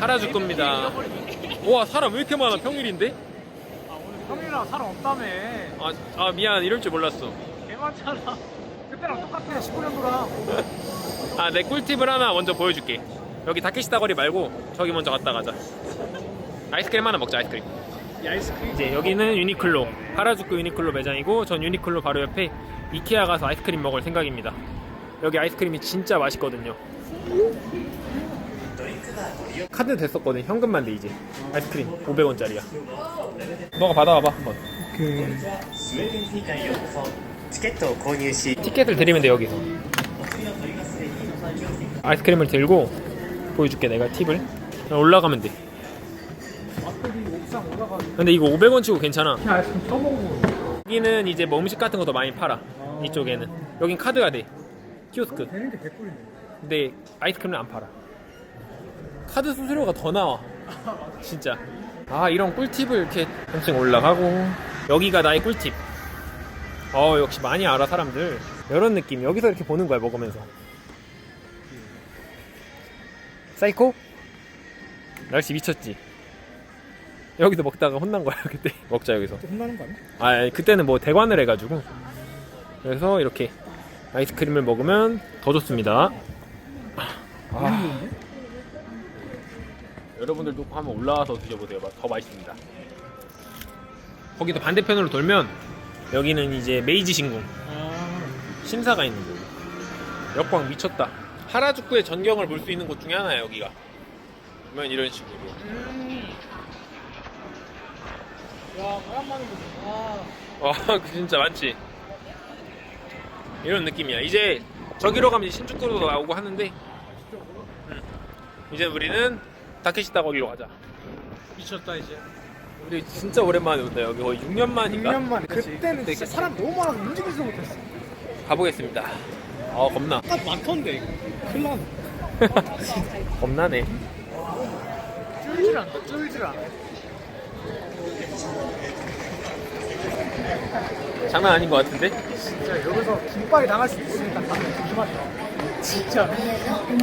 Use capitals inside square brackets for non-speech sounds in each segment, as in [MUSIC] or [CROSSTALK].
하라주꾸입니다. 우와 사람 왜 이렇게 많아 평일인데? 형이랑 사람 없다며 아, 아 미안 이럴 줄 몰랐어. 개 많잖아 그때랑 똑같아 19년도랑 아 내 꿀팁을 하나 먼저 보여줄게. 여기 다케시다 거리 말고 저기 먼저 갔다 가자. 아이스크림 하나 먹자 아이스크림. 이 아이스크림 이제 여기는 유니클로 하라주쿠 유니클로 매장이고 전 유니클로 바로 옆에 이케아 가서 아이스크림 먹을 생각입니다. 여기 아이스크림이 진짜 맛있거든요. 카드 됐었거든 현금만 돼 이제. 아이스크림 500원짜리야. 너가 받아와봐 한번. 티켓을 드리면 돼 여기서. 아이스크림을 들고 보여줄게 내가 팁을. 올라가면 돼. 근데 이거 500원 치고 괜찮아. 여기는 이제 뭐 음식 같은 것도 많이 팔아 이쪽에는. 여긴 카드가 돼. 키오스크. 근데 아이스크림은 안 팔아. 카드 수수료가 더 나와. [LAUGHS] 진짜. 아 이런 꿀팁을 이렇게 한층 올라가고 여기가 나의 꿀팁. 어 역시 많이 알아 사람들. 이런 느낌. 여기서 이렇게 보는 거야 먹으면서. 사이코? 날씨 미쳤지. 여기서 먹다가 혼난 거야 [LAUGHS] 그때. 먹자 여기서. 또 혼나는 거 아니야? 아 아니, 그때는 뭐 대관을 해가지고 그래서 이렇게 아이스크림을 먹으면 더 좋습니다. 아. 여러분들도 꼭 한번 올라와서 드셔보세요. 더 맛있습니다. 거기서 반대편으로 돌면 여기는 이제 메이지 신궁 아 심사가 있는 곳. 역광 미쳤다. 하라주쿠의 전경을 볼 수 있는 곳 중에 하나야 여기가. 그러면 이런 식으로. 야, 오랜만에 보네. 아, 와, [LAUGHS] 그 진짜 많지. 이런 느낌이야. 이제 저기로 가면 이제 신주쿠로 나오고 하는데, 음. 이제 우리는 다케시타 거기로 가자. 미쳤다 이제. 우리 진짜 오랜만에 온다. 여기 거의 6년 만인가? 6년 만에. 그때는 진짜 사람 너무 많아서 움직이지도 못했어. 가보겠습니다. 아 겁나. 딱 많던데 이거. 큰일 나네. [LAUGHS] 겁나네. 쫄질 않다. 쫄질 않아. 장난 아닌 것 같은데? 진짜 여기서 김밥이 당할 수 있으니까 다들 조심하세요. 진짜.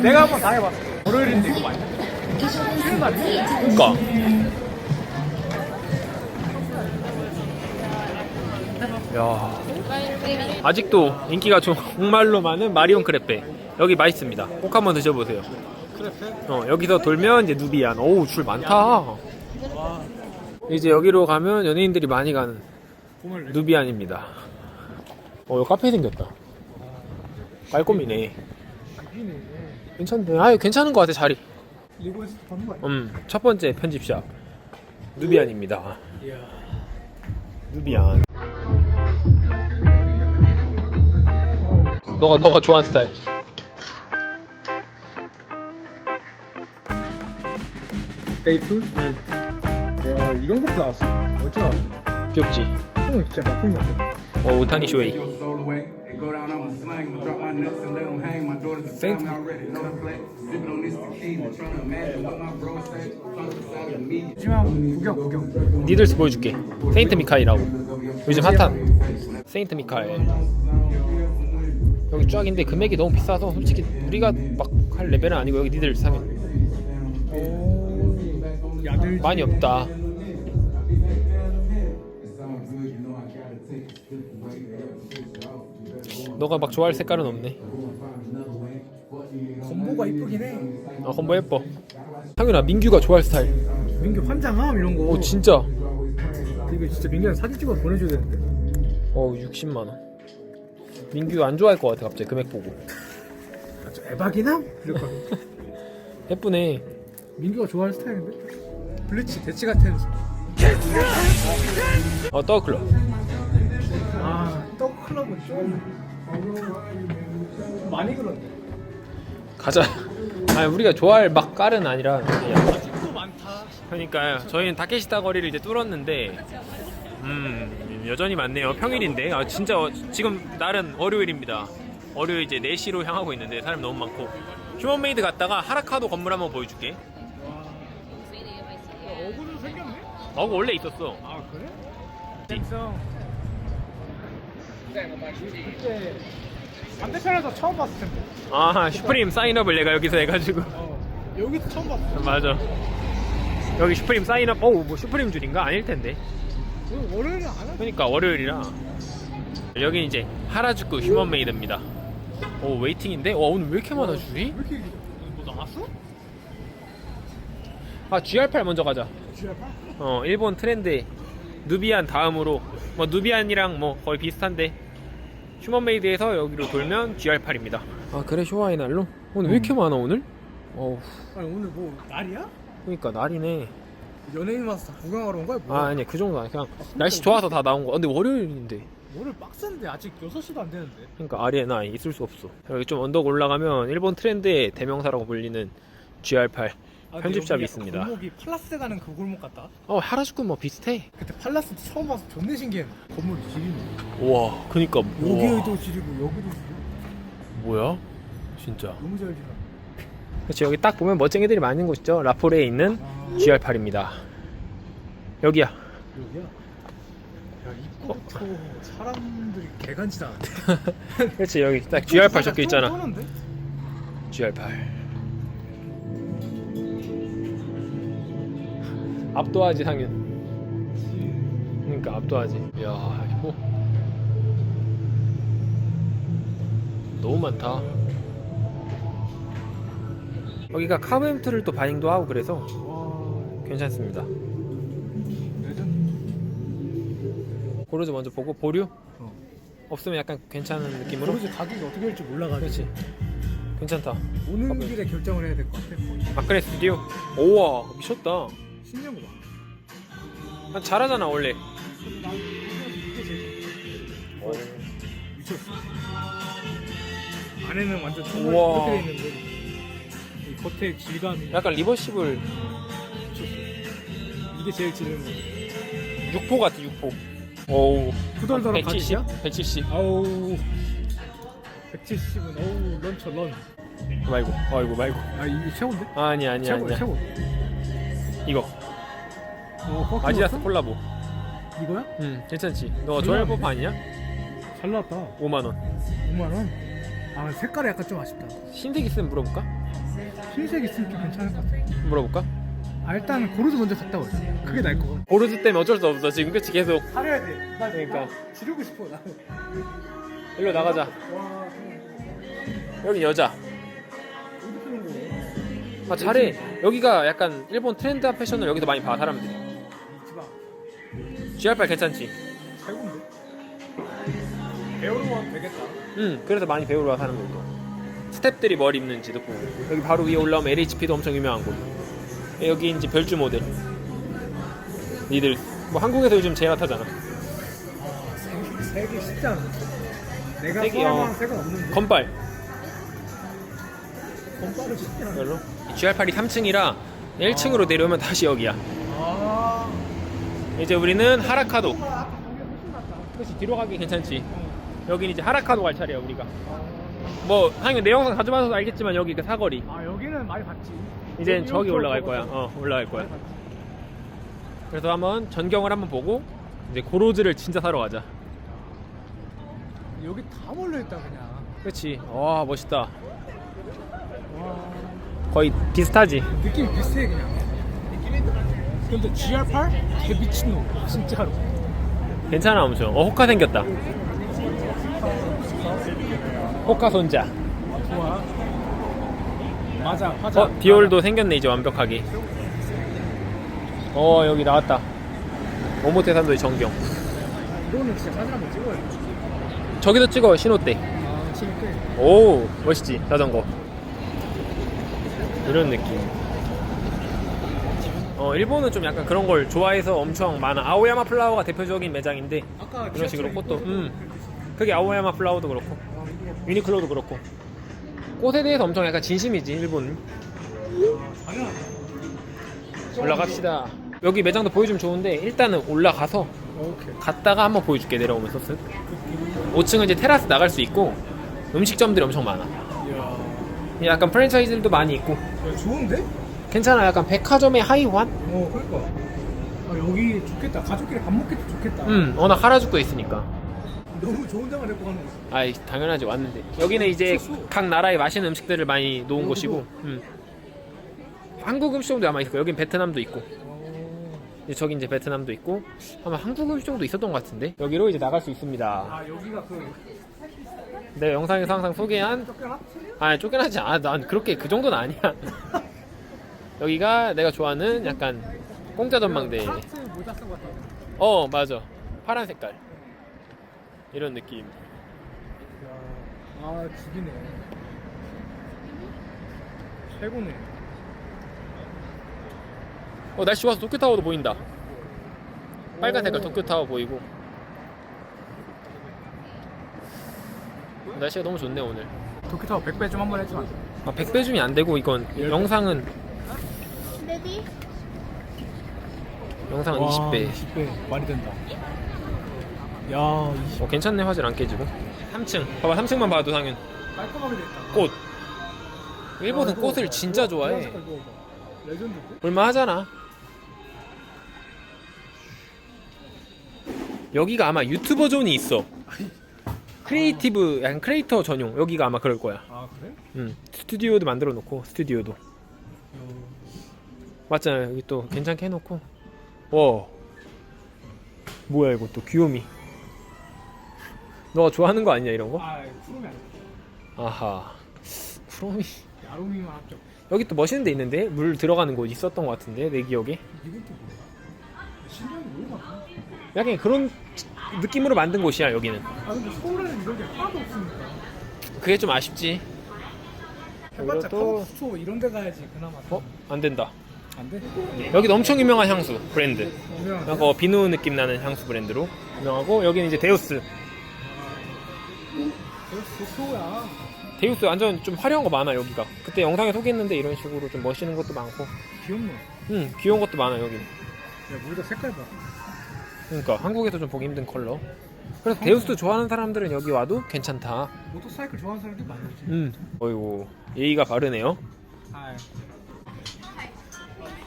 내가 한번 당해봤어. 월요일인데 이거 많이. 그니까. 야. 아직도 인기가 정말로 많은 마리온 크레페. 여기 맛있습니다. 꼭 한번 드셔보세요. 어, 여기서 돌면 이제 누비안. 어우, 줄 많다. 와, 이제 여기로 가면 연예인들이 많이 가는. 누비안입니다. 어, 여기 카페 생겼다. 깔끔이네. 여기네. 괜찮네. 아, 괜찮은 것 같아, 자리. 거? 음, 첫 번째 편집샵. 누비안입니다. 이야. 누비안. 너가, 너가 좋아하는 스타일. 데이트? 야, 이런 것도 나왔어. 어쩌 귀엽지? 형 진짜 나쁜 거 같아. 어, 우타니 쇼웨이. Away. They go down, I'ma slang, drop my nuts and let 'em hang. My daughter's a family already, know the play. Sipping on this tequila, trying to imagine what my bro said. Funk inside of me. 마지막 구경, 구경. 니들스 보여줄게. 세인트 미카엘이라고. 요즘 핫한 세인트 미카엘. 여기 쫙인데 금액이 너무 비싸서 솔직히 우리가 막 할 레벨은 아니고 여기 니들 사면. 많이 없다. 너가 막 좋아할 색깔은 없네. 건보가 이쁘긴 해. 아 건보 예뻐. 상윤아 민규가 좋아할 스타일. 민규 환장함 이런 거. 오 진짜. 이거 진짜 민규한테 사진 찍어 보내줘야 되는데. 어 60만 원. 민규 안 좋아할 것 같아 갑자기 금액 보고. 아, 저 에바기나? 이럴 거. [LAUGHS] 예쁘네. 민규가 좋아하는 스타일인데? 블리치 대치 같은. 어 더클럽. 아, 떡 클럽은 좀 많이 그런데. 가자. 아 우리가 좋아할 막 깔은 아니라 그냥. 아직도 많다. 그러니까 저희는 다케시타 거리를 이제 뚫었는데 음 여전히 많네요 평일인데 아 진짜 어- 지금 날은 월요일입니다 월요일 이제 4시로 향하고 있는데 사람 너무 많고 휴먼메이드 갔다가 하라카도 건물 한번 보여줄게 어구는 생겼네? 어 원래 있었어 아 그래? 그때 반대편에서 처음 봤을 텐데. 아 슈프림 사인업을 내가 여기서 해가지고 어. 여기도 처음 봤어. 맞아. 여기 슈프림 사인업. 어우 뭐 슈프림 줄인가? 아닐 텐데. 오늘 월요일은 안 하지. 그러니까 월요일이라. 여기 이제 하라주쿠 휴먼메이드입니다. 오 웨이팅인데? 와 오늘 왜 이렇게 많아 줄이? 왜 이렇게 길어? 뭐 나왔어? 아 GR8 먼저 가자. GR8? 어 일본 트렌드 누비안 다음으로 뭐 누비안이랑 뭐 거의 비슷한데 휴먼메이드에서 여기로 돌면 GR8입니다. 아 그래 쇼와이 날로? 오늘 왜 이렇게 많아 오늘? 어우 아니 오늘 뭐 날이야? 그러니까 날이네. 연예인 와서 다 구경하러 온 거야? 아 뭐야? 아니 그 정도 아니 그냥 날씨 좋아서 다 나온 거. 아, 근데 월요일인데. 오늘 빡센데 아직 6시도 안 되는데. 그러니까 아리에나 있을 수 없어. 여기 좀 언덕 올라가면 일본 트렌드의 대명사라고 불리는 GR8 아, 근데 편집샵이 여기 있습니다. 골목이 팔라스 가는 그 골목 같다. 어 하라주쿠 뭐 비슷해. 그때 팔라스 처음 봐서 존내 신기해. 건물이 지리네. 우와 그니까 여기도 지리고 여기도 지리고 뭐야? 진짜. 너무 잘 지나. 그렇지 여기 딱 보면 멋쟁이들이 많은 곳이죠. 라포레에 있는 아, GR8입니다. 여기야. 여기야? 야 입구부터 사람들이 개간지다. [LAUGHS] 그렇지 여기 딱 GR8 적혀 있잖아. 쩌는데? GR8. 압도하지 상윤. 그러니까 압도하지. 이야 이거 너무 많다. 여기가 카브엠트를 또 바잉도 하고 그래서 와 괜찮습니다. 고르즈 먼저 보고 보류 어. 없으면 약간 괜찮은 느낌으로. 모르지 가격이 어떻게 될지 몰라가지고. 그렇지. 괜찮다. 오는 길에 결정을 해야 될 것 같아. 마크레 스튜디오. 오와 미쳤다. 신기한 거 봐. 난 잘하잖아 원래. 난 이게 제일 좋아. 미쳤어. 안에는 완전 정말 우와. 돼 있는데 이 겉에 질감이 약간 리버시블 미쳤어. 이게 제일 지르는 거. 6포 같아 6포. 오우. 후덜덜한 170. 가격이야? 170. 아우 170은 어우 런처 런. 말고. 아이고 말고. 아 이게 최고인데? 아니 아니 최고 아니야. 최고. 이거 어, 꽉 아디다스 찍었어? 콜라보. 이거야? 응 괜찮지. 너 좋아할. 법 아니야? 잘 나왔다. 5만 원. 5만 원. 아 색깔이 약간 좀 아쉽다. 흰색 있으면 물어볼까? 흰색 있으면 좀 괜찮을 것 같아. 물어볼까? 아 일단 고르드 먼저 갔다 오자. 그게 나을 거 같아. 고르즈 때문에 어쩔 수 없어 지금 그치 계속. 사려야 돼. 나 그러니까. 지르고 싶어 나는. 일로 나가자. 와 여기 여자. 어디 피는 거야? 아 잘해. 여기가 약간 일본 트렌드한 패션을 여기서 많이 봐 사람들이. 이 지방 GR8 괜찮지? 최고인데. 배우러 가면 되겠다. 응, 그래서 많이 배우러 와 사람들도. 스탭들이 뭘 입는지도 보고. 여기 바로 위에 올라오면 LHP도 엄청 유명한 곳. 여기 이제 별주 모델. 니들 뭐 한국에서 요즘 제일 핫하잖아. 색이 쉽지 않아. 내가 색이, 소화한 어. 색은 없는데. 건발 건빠를 쉽지 않아. 별로. GR8이 3층이라 1층으로 내려오면 다시 여기야. 아. 이제 우리는 하라카도. 그렇지 뒤로 가기 괜찮지. 여긴 이제 하라카도 갈 차례야 우리가. 뭐 당연히 내 영상 자주 봐서 알겠지만 여기 그 사거리. 아 여기는 많이 봤지. 이젠 저기 올라갈 거야. 어 올라갈 거야. 그래서 한번 전경을 한번 보고 이제 고로즈를 진짜 사러 가자. 여기 다 몰려 있다 그냥. 그렇지. 와 멋있다. 와. 거의 비슷하지. 느낌 비슷해 그냥. 근데 GR8 개 미친놈 진짜로. 괜찮아 엄청. 어 호카 생겼다. 호카 손자. 좋아. 맞아 맞아. 어 디올도 생겼네 이제 완벽하게. 어 여기 나왔다. 오모테산도의 전경. 이거는 진짜 사진 한번 찍어야 돼. 저기도 찍어 신호 때. 아 재밌게. 오 멋있지 자전거. 이런 느낌. 어 일본은 좀 약간 그런 걸 좋아해서 엄청 많아. 아오야마 플라워가 대표적인 매장인데 아까 이런 식으로 꽃도, 음. 그게 아오야마 플라워도 그렇고 유니클로도 그렇고 꽃에 대해서 엄청 약간 진심이지. 당연하다. 올라갑시다. 여기 매장도 보여주면 좋은데 일단은 올라가서. 갔다가 한번 보여줄게 내려오면서 쓱. 5층은 이제 테라스 나갈 수 있고 음식점들이 엄청 많아. 약간 프랜차이즈들도 많이 있고 야, 좋은데? 괜찮아. 약간 백화점의 하이환? 어, 그러니까. 아, 여기 좋겠다. 가족끼리 밥 먹기도 좋겠다. 음, 워낙 하라주쿠 있으니까. 너무 좋은 장을 데리고 가는 거지. 아이 당연하지 왔는데 여기는 이제 소스. 각 나라의 맛있는 음식들을 많이 놓은 곳이고 음. 한국 음식점도 아마 있을 거예요. 여긴 베트남도 있고. 이제 저기 이제 베트남도 있고 아마 한국 음식점도 있었던 것 같은데 여기로 이제 나갈 수 있습니다. 아 여기가 그 내가 영상에서 항상 소개한 쫓겨나? 아 쫓겨나지 않아. 난 그렇게 그 정도는 아니야. [LAUGHS] 여기가 내가 좋아하는 약간 공짜 전망대. 카트 모자 쓴것 같아. 어 맞아. 파란 색깔. 이런 느낌. 아 죽이네. 최고네. 어 날씨 좋아서 도쿄타워도 보인다. 빨간 색깔 도쿄타워 보이고. 날씨가 너무 좋네 오늘. 도쿄타워 100배 좀 한번 해주면 안 돼? 아 100배 줌이 안 되고 이건 영상은 레디? 영상은 20배. 20배 말이 된다. 야, 20. 어 괜찮네 화질 안 깨지고. 3층. 봐봐 3층만 봐도 당연 깔끔하게 됐다. 꽃. 일본은 꽃을 봐. 진짜 이거 좋아해. 레전드. 볼만 하잖아. 여기가 아마 유튜버 존이 있어. 크리에이티브, 약간 크리에이터 전용. 여기가 아마 그럴 거야. 아 그래? 음, 스튜디오도 만들어 놓고, 스튜디오도. 맞잖아. 여기 또 괜찮게 해놓고. 와. 뭐야, 이거 또 귀요미. 너가 좋아하는 거 아니냐, 이런 거? 아, 안 돼. 아하. 프롬이. 야로미만 합격. 여기 또 멋있는 데 있는데? 물 들어가는 곳 있었던 것 같은데, 내 기억에. 이것도 뭐야? 너무 많아. 약간 그런 느낌으로 만든 곳이야 여기는 아 근데 서울에는 이런 게 하나도 없으니까. 그게 좀 아쉽지 해봤자 또- 카우스토 이런 데 가야지 그나마. 어? 안 된다 안 돼? 여기도 엄청 유명한 향수 브랜드 유명한. 이거 비누 느낌 나는 향수 브랜드로 유명하고 여기는 이제 데우스 도쿄야. 데우스 완전 좀 화려한 거 많아 여기가 그때 영상에 소개했는데 이런 식으로 좀 멋있는 것도 많고 귀엽노. 음 귀여운 것도 많아 여기는 야 모자 색깔 봐. 그러니까 한국에서 좀 보기 힘든 컬러 그래서 데우스 좋아하는 사람들은 여기 와도 괜찮다 모터사이클 좋아하는 사람들 많지. 음 어이구 예의가 바르네요 아,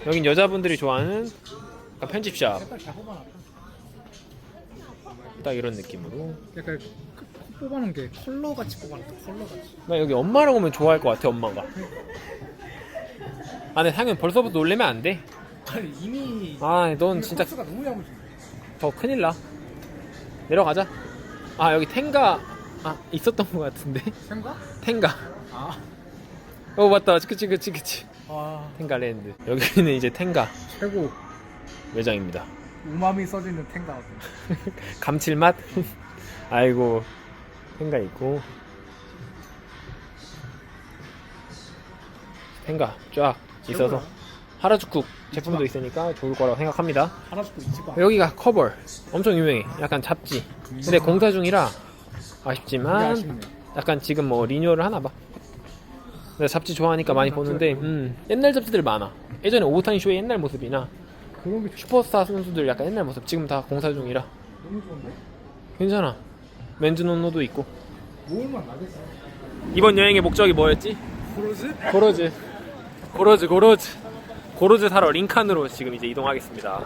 여긴 여자분들이 좋아하는 약간 편집샵 색깔 잘 뽑아놨다. 딱 이런 느낌으로 약간 그- 코 뽑아놓은 게 컬러 같이 뽑아놨다. 컬러 같이. 나 여기 엄마랑 오면 좋아할 것 같아 엄마가 아 근데 당연 벌써부터 놀래면 안돼아넌 아니 이미 진짜 코스가 너무 야무진데. 더 큰일 나 내려가자 아 여기 텐가 아 있었던 것 같은데 생각? 텐가 아, 어 맞다 그치 그치 그치 와. 텐가랜드. 여기는 이제 텐가 최고. 매장입니다. 우마미 써지는 탱가? [LAUGHS] 감칠맛? [LAUGHS] 아이고. 텐가 있고. 텐가 쫙 있어서. 최고야. 하라주쿡 제품도 있으니까 좋을 거라고 생각합니다. 하나씩도 있지가. 여기가 커버 엄청 유명해. 약간 잡지. 근데 공사 중이라 아쉽지만 아쉽네. 약간 지금 뭐 리뉴얼을 하나 봐 내가 잡지 좋아하니까 많이 보는데 음, 옛날 잡지들 많아. 예전에 오타니 쇼의 옛날 모습이나 그런 게 슈퍼스타 선수들 약간 옛날 모습. 지금 다 공사 중이라. 너무 좋은데? 괜찮아. 맨즈노노도 있고. 모을만 나겠어. 이번 여행의 목적이 뭐였지? 브로즈? 고로즈. 고로즈 고로즈. 고로즈 사러 링칸으로 지금 이제 이동하겠습니다